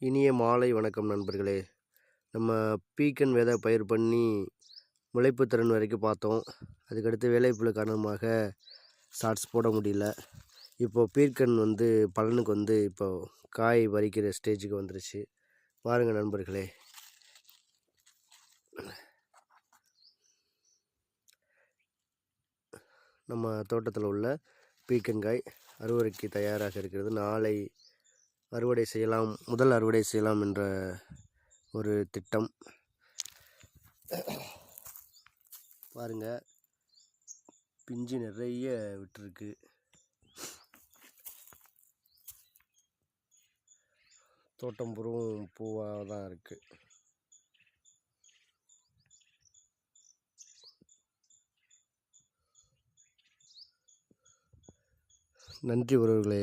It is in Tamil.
இனிய மாலை வணக்கம் நண்பர்களே. நம்ம பீக்கன் விதை பயிர் பண்ணி முளைப்பு திறன் வரைக்கும் பார்த்தோம். அதுக்கடுத்து வேலைப்புழு காரணமாக ஷார்ட்ஸ் போட முடியல. இப்போது பீர்க்கன் வந்து பலனுக்கு வந்து இப்போது காய் பறிக்கிற ஸ்டேஜுக்கு வந்துருச்சு. பாருங்கள் நண்பர்களே. நம்ம தோட்டத்தில் உள்ள பீக்கங்காய் அறுவடைக்கு தயாராக இருக்கிறது. நாளை அறுவடை செய்யலாம் முதல் அறுவடை செய்யலாம் என்ற ஒரு திட்டம். பாருங்கள் பிஞ்சு நிறைய விட்டுருக்கு. தோட்டம் புறவும் பூவாக தான் இருக்குது நன்றி உறவுகளே.